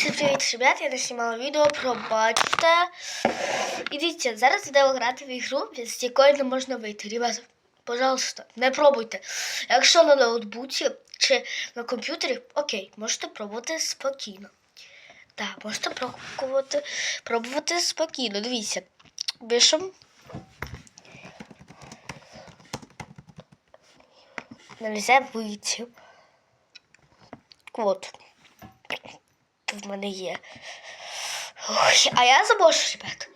Всім привіт, ребят! Я не знімала відео, пробачте. І дивіться, зараз йдемо грати в ігру, з якої не можна вийти. Ребята, пожалуйста, не пробуйте. Якщо на ноутбуці чи на комп'ютері, окей, можете пробувати спокійно. Так, можете пробувати, пробувати спокійно. Дивіться, пишемо. Нельзя вийти. Вот. в мене є. Ой, а я забула, ребят.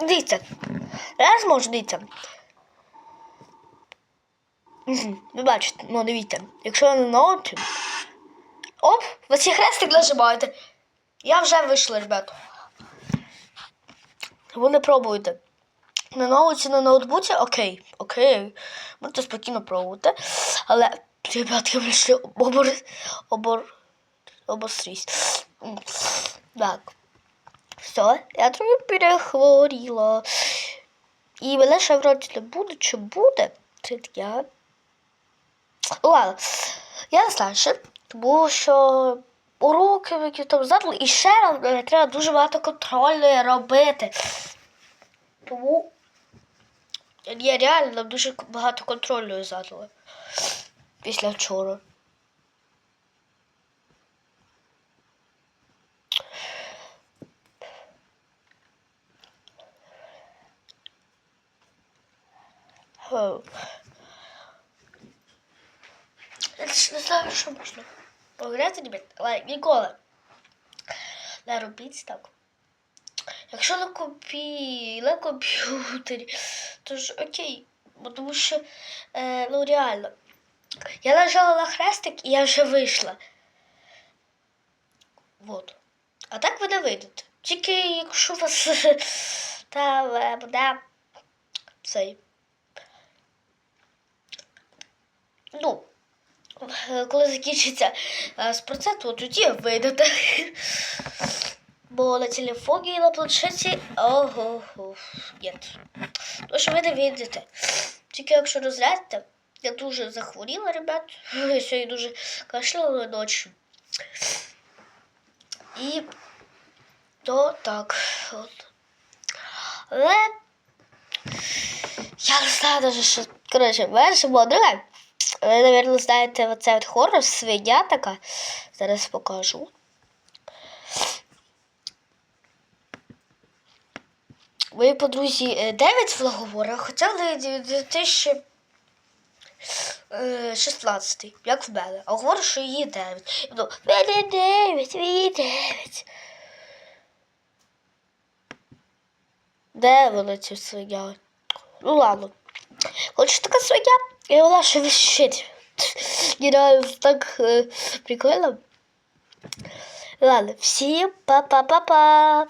Дивіться. Раз можу, дивіться. Ви бачите, ну дивіться, якщо я не ноуті. Оп, ви ці хрестик нажимаєте. Я вже вийшла, ребят. Ви не пробуйте. На ноуті, на ноутбуці, окей, окей. Можете спокійно пробувати. Але, ребятки, вийшли обор... обор... обострісь. Так. Все, я трохи перехворіла. І мене ще вроді не буде, чи буде. Це я. Ладно. Я не знаю ще, тому що уроки які там задали, і ще нам е, треба дуже багато контрольної робити. Тому я реально дуже багато контрольної задали після вчора. Я ж не знаю, що можна пограти, ребят, але ніколи не робіть так. Якщо на компі... на комп'ютері, то ж окей. Бо тому що, е, ну реально, я нажала на хрестик і я вже вийшла. Вот. А так ви не вийдете. Тільки якщо вас там е, буде цей. Ну, е, коли закінчиться е, з проценту, тоді вийдете. Бо на телефоні і на планшеті ого, нет. То що ви не видите. Тільки якщо розглянете, я дуже захворіла, ребят. Я сьогодні дуже кашляла ночі. І то так. От. Але я не знаю даже, що. Коротше, перше було друге. Ви, мабуть, знаєте, оце от хоррор, свиня така. Зараз покажу. Мої подрузі 9 влаговора, хоча 2016, як в мене. А говорю, що її 9. Ну, мене 9, її 9. Де вона ця свиня? Ну ладно. Хоч така свиня, і вона ще вищить. Нереально так е, прикольно. Ладно, всім па-па-па-па.